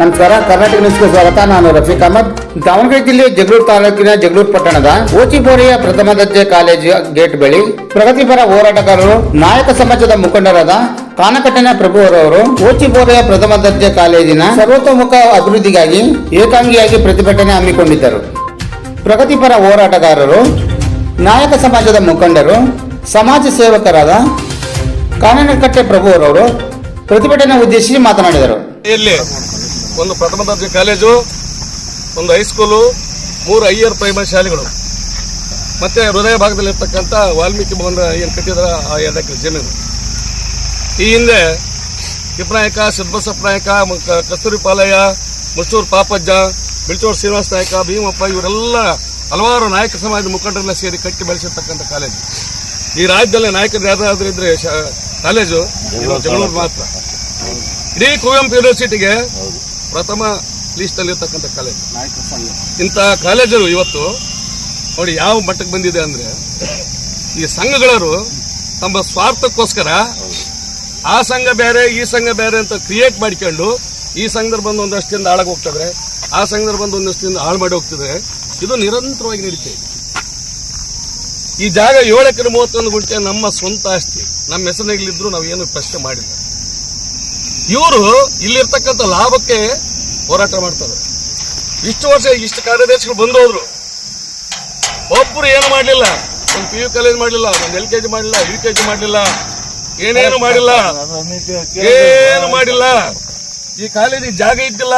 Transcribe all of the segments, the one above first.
ನಮಸ್ಕಾರ, ಕರ್ನಾಟಕ ನ್ಯೂಸ್ಗೆ ಸ್ವಾಗತ. ನಾನು ರಫೀಕ್ ಅಹಮದ್. ದಾವಣಗೆರೆ ಜಿಲ್ಲೆ ಜಗಳೂರು ತಾಲೂಕಿನ ಜಗಳೂರು ಪಟ್ಟಣದ ಓಚಿಬೋರಿಯ ಪ್ರಥಮ ದರ್ಜೆ ಕಾಲೇಜು ಗೇಟ್ ಬಳಿ ಪ್ರಗತಿಪರ ಹೋರಾಟಗಾರರು, ನಾಯಕ ಸಮಾಜದ ಮುಖಂಡರಾದ ಕಾನಕಟ್ಟನ ಪ್ರಭುವರವರು ಓಚಿಬೋರಿಯ ಪ್ರಥಮ ದರ್ಜೆ ಕಾಲೇಜಿನ ಸರ್ವತೋಮುಖ ಅಭಿವೃದ್ಧಿಗಾಗಿ ಏಕಾಂಗಿಯಾಗಿ ಪ್ರತಿಭಟನೆ ಹಮ್ಮಿಕೊಂಡಿದ್ದರು. ಪ್ರಗತಿಪರ ಹೋರಾಟಗಾರರು, ನಾಯಕ ಸಮಾಜದ ಮುಖಂಡರು, ಸಮಾಜ ಸೇವಕರಾದ ಕಾನನಕಟ್ಟೆ ಪ್ರಭುವರವರು ಪ್ರತಿಭಟನೆ ಉದ್ದೇಶಿಸಿ ಮಾತನಾಡಿದರು. ಒಂದು ಪ್ರಥಮ ದರ್ಜೆ ಕಾಲೇಜು ಒಂದು ಹೈಸ್ಕೂಲು ಮೂರು ಹೈಯರ್ ಪ್ರೈಮರಿ ಶಾಲೆಗಳು. ಮತ್ತೆ ಹೃದಯ ಭಾಗದಲ್ಲಿರ್ತಕ್ಕಂಥ ವಾಲ್ಮೀಕಿ ಭವನ ಏನು ಕಟ್ಟಿದ್ರ ಆ ಎರಡಕ್ಕೆ ಎಕರೆ ಜಮೀನು. ಈ ಹಿಂದೆ ಕಿಪ್ನಾಯಕ ಸಿದ್ದಬಸಪ್ಪ ನಾಯಕ ಕಸ್ತೂರಿ ಪಾಲಯ್ಯ ಮುಷ್ಟೂರು ಪಾಪಜ್ಜ ಬಿಳ್ಚೋಡ್ ಶ್ರೀನಿವಾಸ ನಾಯಕ ಭೀಮಪ್ಪ ಇವರೆಲ್ಲ ಹಲವಾರು ನಾಯಕ ಸಮಾಜದ ಮುಖಂಡರೆಲ್ಲ ಸೇರಿ ಕಟ್ಟಿ ಬೆಳೆಸಿರ್ತಕ್ಕಂಥ ಕಾಲೇಜು. ಈ ರಾಜ್ಯದಲ್ಲಿ ನಾಯಕರು ಯಾರಾದ್ರೂ ಇದ್ರೆ ಕಾಲೇಜು ಇದು ಜಗಳೂರು ಮಾತ್ರ. ಇಡೀ ಕುವೆಂಪು ಯೂನಿವರ್ಸಿಟಿಗೆ ಪ್ರಥಮ ಲಿಸ್ಟ್ ಅಲ್ಲಿ ಇರ್ತಕ್ಕಂಥ ಸಂಘ. ಇಂಥ ಕಾಲೇಜರು ಇವತ್ತು ನೋಡಿ ಯಾವ ಮಟ್ಟಕ್ಕೆ ಬಂದಿದೆ ಅಂದ್ರೆ ಈ ಸಂಘಗಳರು ತಮ್ಮ ಸ್ವಾರ್ಥಕ್ಕೋಸ್ಕರ ಆ ಸಂಘ ಬೇರೆ ಈ ಸಂಘ ಬೇರೆ ಅಂತ ಕ್ರಿಯೇಟ್ ಮಾಡ್ಕೊಂಡು ಈ ಸಂಘದಲ್ಲಿ ಬಂದು ಒಂದಷ್ಟಿಂದ ಆಳಗೆ ಹಾಳಾಗಿ ಹೋಗ್ತದ್ರೆ ಆ ಸಂಘದಲ್ಲಿ ಬಂದು ಒಂದಷ್ಟಿಂದ ಹಾಳು ಮಾಡಿ ಹೋಗ್ತಿದ್ರೆ ಇದು ನಿರಂತರವಾಗಿ ನಡೀತಾ ಇದೆ. ಈ ಜಾಗ ಏಳು ಎಕರೆ ಮೂವತ್ತೊಂದು ಗುಂಟೆ ನಮ್ಮ ಸ್ವಂತ ಆಸ್ತಿ. ನಮ್ಮ ಹೆಸರಿನಲ್ಲಿದ್ದರೂ ನಾವು ಏನು ಪ್ರಶ್ನೆ ಮಾಡಿಲ್ಲ. ಇವರು ಇಲ್ಲಿರ್ತಕ್ಕಂಥ ಲಾಭಕ್ಕೆ ಹೋರಾಟ ಮಾಡ್ತಾರೆ. ಇಷ್ಟು ವರ್ಷ ಇಷ್ಟು ಕಾರ್ಯದರ್ಶಿಗಳು ಬಂದು ಹೋದ್ರು ಒಬ್ರು ಏನು ಮಾಡಲಿಲ್ಲ, ಒಂದು ಪಿ ಯು ಕಾಲೇಜ್ ಮಾಡಲಿಲ್ಲ, ಒಂದು ಎಲ್ ಕೆ ಜಿ ಮಾಡಲಿಲ್ಲ, ಯು ಕೆ ಜಿ ಮಾಡಲಿಲ್ಲ, ಏನೇನು ಮಾಡಿಲ್ಲ, ಏನು ಮಾಡಿಲ್ಲ. ಈ ಕಾಲೇಜಿಗೆ ಜಾಗ ಇದ್ದಿಲ್ಲ,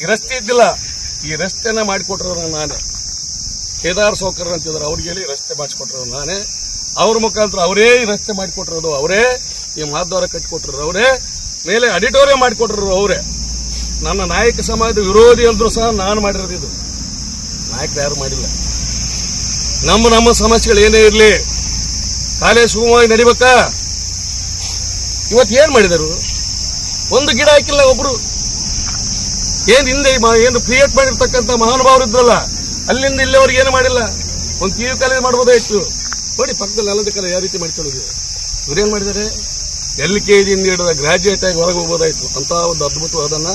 ಈ ರಸ್ತೆ ಇದ್ದಿಲ್ಲ. ಈ ರಸ್ತೆನ ಮಾಡಿಕೊಟ್ರ ನಾನೇ. ಕೇದಾರ್ ಸೋಕರ್ ಅಂತಿದ್ರು ಅವ್ರಿಗೆ ಹೇಳಿ ರಸ್ತೆ ಮಾಡಿಸ್ಕೊಟ್ರು ನಾನೇ. ಅವ್ರ ಮುಖಾಂತರ ಅವರೇ ಈ ರಸ್ತೆ ಮಾಡಿಕೊಟ್ಟಿರೋದು ಅವರೇ. ಈ ಮಾದ್ವಾರ ಕಟ್ಟಿಕೊಟ್ಟಿರೋದು ಅವರೇ. ಮೇಲೆ ಅಡಿಟೋರಿಯಂ ಮಾಡಿಕೊಟ್ರು ಅವರೇ. ನನ್ನ ನಾಯಕ ಸಮಾಜದ ವಿರೋಧಿ ಅಂದ್ರೂ ಸಹ ನಾನು ಮಾಡಿರೋದು ಇದು ನಾಯಕರು ಯಾರು ಮಾಡಿಲ್ಲ. ನಮ್ಮ ನಮ್ಮ ಸಮಸ್ಯೆಗಳು ಏನೇ ಇರಲಿ, ಕಾಲೇಜ್ ಸುಗಮವಾಗಿ ನಡಿಬೇಕಾ? ಇವತ್ತು ಏನು ಮಾಡಿದರು? ಒಂದು ಗಿಡ ಹಾಕಿಲ್ಲ ಒಬ್ರು. ಏನು ಹಿಂದೆ ಏನು ಕ್ರಿಯೇಟ್ ಮಾಡಿರ್ತಕ್ಕಂಥ ಮಹಾನುಭಾವರು ಇದ್ರಲ್ಲ, ಅಲ್ಲಿಂದ ಇಲ್ಲಿವರೆಗೆ ಏನು ಮಾಡಿಲ್ಲ? ಒಂದು ಕಿವಿ ಕಾಲೇಜು ಮಾಡ್ಬೋದಾಯ್ತು. ನೋಡಿ ಪಕ್ಕದಲ್ಲಿ ಅಲ್ಲದಕ್ಕಲ್ಲ ಯಾವ ರೀತಿ ಮಾಡ್ಕೊಳ್ಳೋದು. ಏನು ಮಾಡಿದ್ದಾರೆ? ಎಲ್ ಕೆ ಜಿಯಿಂದ ಹಿಡಿದ ಗ್ರಾಜುಯೇಟ್ ಆಗಿ ಹೊರಗೆ ಹೋಗ್ಬೋದಾಯ್ತು. ಅಂತ ಒಂದು ಅದ್ಭುತವಾದನ್ನ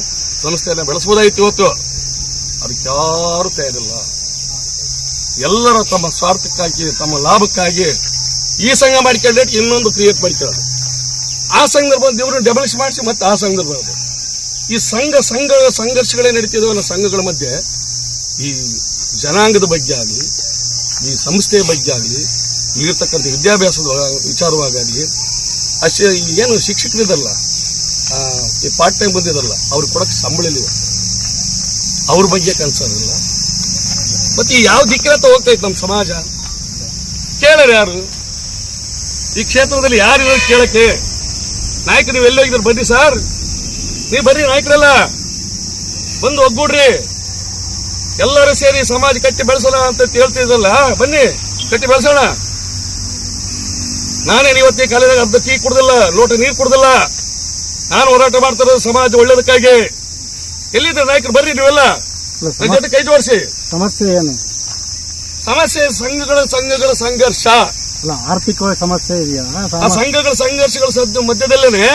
ಸಂಸ್ಥೆಯನ್ನ ಬೆಳೆಸಬಹುದಾಯ್ತು ಇವತ್ತು. ಅದಕ್ಕೆ ಯಾರು ತಯಾರಿಲ್ಲ. ಎಲ್ಲರ ತಮ್ಮ ಸ್ವಾರ್ಥಕ್ಕಾಗಿ, ತಮ್ಮ ಲಾಭಕ್ಕಾಗಿ ಈ ಸಂಘ ಮಾಡ್ಕೊಂಡ್ರೆ ಇನ್ನೊಂದು ಕ್ರಿಯೇಟ್ ಮಾಡ್ಕೊಳ್ಳೋದು. ಆ ಸಂದರ್ಭದಲ್ಲಿ ಇವರು ಡೆಬಲಿಷ್ ಮಾಡಿಸಿ ಮತ್ತೆ ಆ ಬರೋದು ಈ ಸಂಘ ಸಂಘ, ಸಂಘರ್ಷಗಳೇ ನಡೀತಿದ್ವು ಅನ್ನೋ ಸಂಘಗಳ ಮಧ್ಯೆ ಈ ಜನಾಂಗದ ಬಗ್ಗೆ ಆಗಲಿ, ಈ ಸಂಸ್ಥೆಯ ಬಗ್ಗೆ ಆಗಲಿ, ಇಲ್ಲಿರ್ತಕ್ಕಂಥ ವಿದ್ಯಾಭ್ಯಾಸದ ವಿಚಾರವಾಗಲಿ ಅಷ್ಟೇ ಏನು ಶಿಕ್ಷಕರಿದಲ್ಲ ಈ ಪಾರ್ಟ್ ಟೈಮ್ ಬಂದಿದಲ್ಲ ಅವ್ರಿಗೆ ಕೊಡಕ್ಕೆ ಸಂಬಳ ಇಲ್ಲ. ಅವ್ರ ಬಗ್ಗೆ ಕನ್ಸಲ್ಲ ಮತ್ತೆ ಈ ಯಾವ ದಿಕ್ಕಿನತ್ತ ಹೋಗ್ತಾ ಇತ್ತು ನಮ್ಮ ಸಮಾಜ? ಕೇಳರು ಯಾರು? ಈ ಕ್ಷೇತ್ರದಲ್ಲಿ ಯಾರು ಕೇಳಕ್ಕೆ? ನಾಯಕರು ನೀವು ಎಲ್ಲಿ ಹೋಗಿದ್ರು? ಬನ್ನಿ ಸರ್. ನೀವು ಬರ್ರಿ ನಾಯಕರಲ್ಲ. ಬಂದು ಒಗ್ಗೂಡ್ರಿ. ಎಲ್ಲರೂ ಸೇರಿ ಸಮಾಜ ಕಟ್ಟಿ ಬೆಳೆಸೋಣ ಅಂತ ಹೇಳ್ತಿದ್ರಲ್ಲ, ಬನ್ನಿ, ಕಟ್ಟಿ ಬೆಳೆಸೋಣ. ನಾನೇನು ಇವತ್ತೇ ಕಾಲೇಜಾಗ ಅರ್ಧ ಟೀ ಕುಡ್ದಿಲ್ಲ ಲೋಟ ನೀರು ಕುಡ್ದಿಲ್ಲ. ನಾನು ಹೋರಾಟ ಮಾಡ್ತಾರ ಸಮಾಜ ಒಳ್ಳೇದಕ್ಕಾಗಿ. ಎಲ್ಲಿದ್ರೆ ನಾಯಕರು ಬರ್ರಿ ನೀವೆಲ್ಲ? ನನ್ನ ಜೊತೆ ಕೈ ಜೋಡಿಸಿ. ಸಮಸ್ಯೆ ಏನು? ಸಮಸ್ಯೆ ಸಂಘಗಳ ಸಂಘಗಳ ಸಂಘರ್ಷ. ಅಲ್ಲ ಆರ್ಥಿಕವಾಗಿ ಸಮಸ್ಯೆ ಇದೆಯಾ? ಆ ಸಂಘಗಳ ಸಂಘರ್ಷಗಳ ಸದ್ಯ ಮಧ್ಯದಲ್ಲೇನೆ.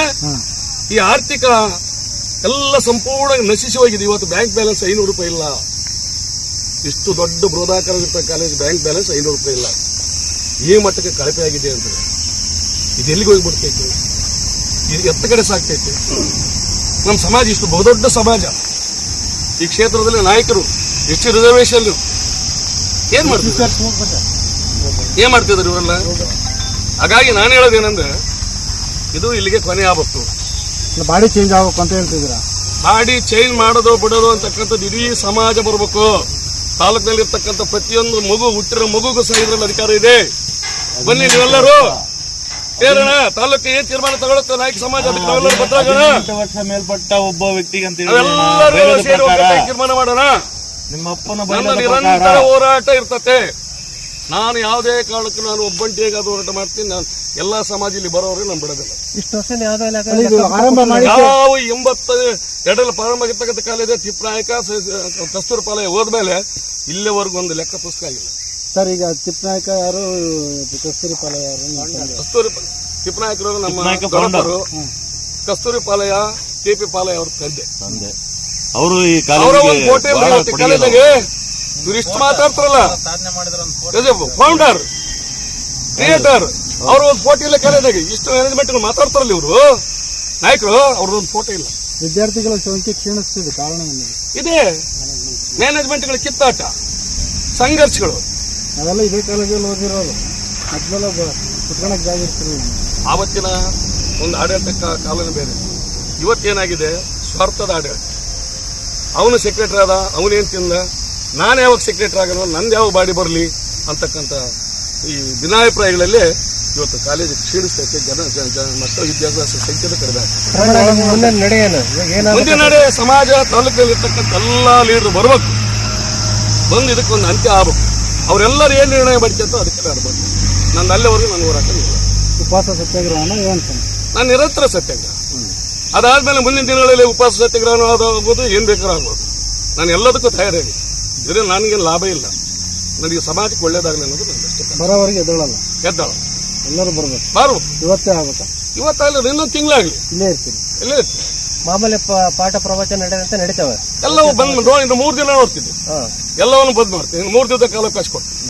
ಈ ಆರ್ಥಿಕ ಎಲ್ಲ ಸಂಪೂರ್ಣ ನಶಿಸಿ ಹೋಗಿದೆ. ಇವತ್ತು ಬ್ಯಾಂಕ್ ಬ್ಯಾಲೆನ್ಸ್ ಐನೂರು ರೂಪಾಯಿ ಇಲ್ಲ. ಇಷ್ಟು ದೊಡ್ಡ ಬೃಹದಾಕಾರವಿರ್ತ ಕಾಲೇಜ್ ಬ್ಯಾಂಕ್ ಬ್ಯಾಲೆನ್ಸ್ ಐನೂರು ರೂಪಾಯಿ ಇಲ್ಲ. ಈ ಮಟ್ಟಕ್ಕೆ ಕಳಪೆ ಆಗಿದೆ ಅಂದ್ರೆ ಇದು ಎಲ್ಲಿಗೆ ಹೋಗ್ಬಿಡ್ತೈತೆ ಇದು ಎತ್ತ ಕಡೆ ಸಾಕ್ತೈತೆ? ನಮ್ಮ ಸಮಾಜ ಇಷ್ಟು ಬಹುದೊಡ್ಡ ಸಮಾಜ. ಈ ಕ್ಷೇತ್ರದಲ್ಲಿ ನಾಯಕರು ಹೆಚ್ಚು ರಿಸರ್ವೇಶನ್ ಏನ್ ಮಾಡ್ತಿದ್ದಾರೆ? ಏನ್ ಮಾಡ್ತಿದ್ದಾರೆ ಇವರೆಲ್ಲ? ಹಾಗಾಗಿ ನಾನು ಹೇಳೋದೇನಂದ್ರೆ ಇದು ಇಲ್ಲಿಗೆ ಕೊನೆ ಆಗ್ಬೇಕು ಬಾಡಿ ಚೇಂಜ್ ಆಗಬೇಕು ಅಂತ ಹೇಳ್ತಿದ್ದೀರಾ? ಬಾಡಿ ಚೇಂಜ್ ಮಾಡೋದು ಬಿಡೋದು ಅಂತಕ್ಕಂಥದ್ದು ಇಡೀ ಸಮಾಜ ಬರಬೇಕು. ತಾಲೂಕಿನಲ್ಲಿ ಇರ್ತಕ್ಕಂಥ ಪ್ರತಿಯೊಂದು ಮಗು ಹುಟ್ಟಿರೋ ಮಗುಗೂ ಸಹ ಇದರಲ್ಲಿ ಅಧಿಕಾರ ಇದೆ. ಬನ್ನಿ ನೀವೆಲ್ಲರೂ. ಸೇರೋಣ ತಾಲೂಕು ಏನ್ ತೀರ್ಮಾನ ತಗೊಳುತ್ತೆ? ನಾಯಕ ಸಮಾಜ ಅದಕ್ಕೆ ನಾವೆಲ್ಲರೂ ಬದ್ರಾಗೋಣ ವರ್ಷ ಮೇಲ್ಪಟ್ಟ ಒಬ್ಬ ವ್ಯಕ್ತಿಗೆ ಅಂತ ಹೇಳಿ ನಾವೆಲ್ಲರೂ ಬೇರೆಯವ್ರ ಸೇರಿ ಒಗ್ಗಟ್ಟಾಗಿ ತೀರ್ಮಾನ ಮಾಡೋಣ. ನಿಮ್ಮ ಅಪ್ಪನ ನಿರಂತರ ಪ್ರಕಾರ ಹೋರಾಟ ಇರ್ತತೆ. ನಾನು ಯಾವುದೇ ಕಾರಣಕ್ಕೂ ನಾನು ಒಬ್ಬಂಟಿಯಾಗಿ ಅದು ಹೋರಾಟ ಮಾಡ್ತೀನಿ. ನಾನು ಎಲ್ಲಾ ಸಮಾಜ ಇಲ್ಲಿ ಬರೋರಿಗೆ ನಾನು ಬಿಡೋದಿಲ್ಲ. ಇಷ್ಟು ವರ್ಷ ಯಾವುದೋ ಇದು ಆರಂಭ ಮಾಡಿ ಯಾವ ಎಂಬತ್ತ ಎರಡರಲ್ಲಿ ಪ್ರಾರಂಭ ಆಗಿರ್ತಕ್ಕಂಥ ಕಾಲೇಜ್ ತಿಪ್ಪನಾಯಕ ಕಸ್ತೂರಪಾಲಯ ಹೋದ್ಮೇಲೆ ಇಲ್ಲಿವರೆಗೂ ಒಂದು ಲೆಕ್ಕ ಪುಸ್ತಕ ಆಗಿಲ್ಲ. ಸರ್ ಈಗ ತಿಪ್ಪನಾಯಕ ಯಾರು ಕಸ್ತೂರಿ ಪಾಲಯ ಯಾರು ಕಸ್ತೂರಿ ತಿಪ್ಪನಾಯಕರು ನಮ್ಮ founder. ಕಸ್ತೂರಿ ಪಾಲಯ ಕೆ ಪಿ ಪಾಲಯ ಅವ್ರ ತಂದೆ. ತಂದೆ. ಅವರು ಈ ಅವರ ಒಂದು ಫೋಟೋ ಕಾಲೇಜಿಗೆ ಇವ್ರು ಇಷ್ಟು ಮಾತಾಡ್ತಾರಲ್ಲ. ಫೌಂಡರ್ ಕ್ರಿಯೇಟರ್ ಅವ್ರ ಒಂದು ಫೋಟೋ ಇಲ್ಲ ಕಾಲೇಜಿಗೆ. ಇಷ್ಟು ಮ್ಯಾನೇಜ್ಮೆಂಟ್ ಮಾತಾಡ್ತಾರಲ್ಲ ಇವರು. ನಾಯಕರು ಅವ್ರದೊಂದು ಫೋಟೋ ಇಲ್ಲ. ವಿದ್ಯಾರ್ಥಿಗಳ ಸಂಖ್ಯೆ ಕ್ಷೀಣಿಸ್ತಿದೆ ಕಾರಣ ಏನಿದೆ ಇದೆ. ಮ್ಯಾನೇಜ್ಮೆಂಟ್ಗಳ ಕಿತ್ತಾಟ. ಸಂಘರ್ಷಗಳು. ಅದೆಲ್ಲ ಇದೇ ಕಾಲೇಜಲ್ಲಿ ಓದಿರೋದು. ಮೊದಲೆಲ್ಲ ಕುತ್ಕೊಳಕ್ ಜಾಗ ಇರ್ತಿರಲಿಲ್ಲ. ಆವತ್ತಿನ ಒಂದು ಆಡಳಿತ ಕಾಲನ ಬೇರೆ. ಇವತ್ತೇನಾಗಿದೆ? ಸ್ವಾರ್ಥದ ಆಡಳಿತ. ಅವನು ಸೆಕ್ರೆಟರಿ ಆದ ಅವನೇನು ತಿಂದ? ನಾನು ಯಾವಾಗ ಸೆಕ್ರೆಟರಿ ಆಗನೋ ನಂದು ಯಾವ ಬಾಡಿ ಬರಲಿ? ಅಂತಕ್ಕಂಥ ಈ ಭಿನ್ನಾಭಿಪ್ರಾಯಗಳಲ್ಲಿ ಇವತ್ತು ಕಾಲೇಜು ಕ್ಷೀಣಿಸ್ತೈತೆ ಜನ ಜನ ಜನ ಮಕ್ಕಳ ವಿದ್ಯಾಭ್ಯಾಸ ಸಂಖ್ಯೆ ಕಡಿಮೆ ಆಗ್ತದೆ. ಮುಂದಿನ ನಡೆ ಸಮಾಜ ತಾಲೂಕಿನಲ್ಲಿರ್ತಕ್ಕಂಥ ಎಲ್ಲ ಲೀಡರ್ ಬರಬೇಕು. ಬಂದು ಇದಕ್ಕೊಂದು ಅಂತ್ಯ ಆಗ್ಬೇಕು. ಅವರೆಲ್ಲರೂ ಏನು ನಿರ್ಣಯ ಮಾಡ್ಕೊಂತ ಅದಕ್ಕೆ ಆಡ್ಬೇಕು ನಾನು ಅಲ್ಲಿವರೆಗೂ ನಾನು ಹೋರಾಟ ಉಪವಾಸ ಸತ್ಯಾಗ್ರಹನ ಏನು ನಾನು ನಿರಂತರ ಸತ್ಯಾಗ್ರಹ. ಅದಾದ್ಮೇಲೆ ಮುಂದಿನ ದಿನಗಳಲ್ಲಿ ಉಪವಾಸ ಸತ್ಯಾಗ್ರಹ ಆಗೋದು ಏನ್ ಬೇಕಾದ್ರೂ ಆಗ್ಬೋದು. ನಾನು ಎಲ್ಲದಕ್ಕೂ ತಯಾರಾಗಿ ಇದರಿಂದ ನನಗೇನು ಲಾಭ ಇಲ್ಲ. ನನಗೆ ಸಮಾಜಕ್ಕೆ ಒಳ್ಳೇದಾಗಲಿ ಅನ್ನೋದು ನನ್ನ ಅಷ್ಟೇ ಬರೋವರೆಗೆ ಎದ್ದಳಲ್ಲ. ಎದ್ದಳ. ಎಲ್ಲರೂ ಬರ್ಬೇಕು. ಬಾರು ಇವತ್ತೇ ಆಗುತ್ತಾ ಇವತ್ತಾಗಲಿ ಇನ್ನೊಂದು ತಿಂಗಳಾಗಲಿ. ಇಲ್ಲೇ ಇರ್ತೀನಿ. ಇಲ್ಲೇ ಇರ್ತೀನಿ. ಮಾಮೂಲಿ ಪ- ಪಾಠ ಪ್ರವಚನ ನಡೆದಂತೆ ನಡೀತಾವೆ. ಎಲ್ಲವೂ ಬಂದು ನೋಡಿ ಇನ್ನು ಮೂರು ದಿನ ನೋಡ್ತಿದ್ದೆ. ಎಲ್ಲವನ್ನು ಬಂದ್ ಮಾಡ್ತೀನಿ. ಇನ್ನು ಮೂರು ದಿವಸ ಕಾಲ ಅವಕಾಶ ಕೊಡ್ತೀನಿ.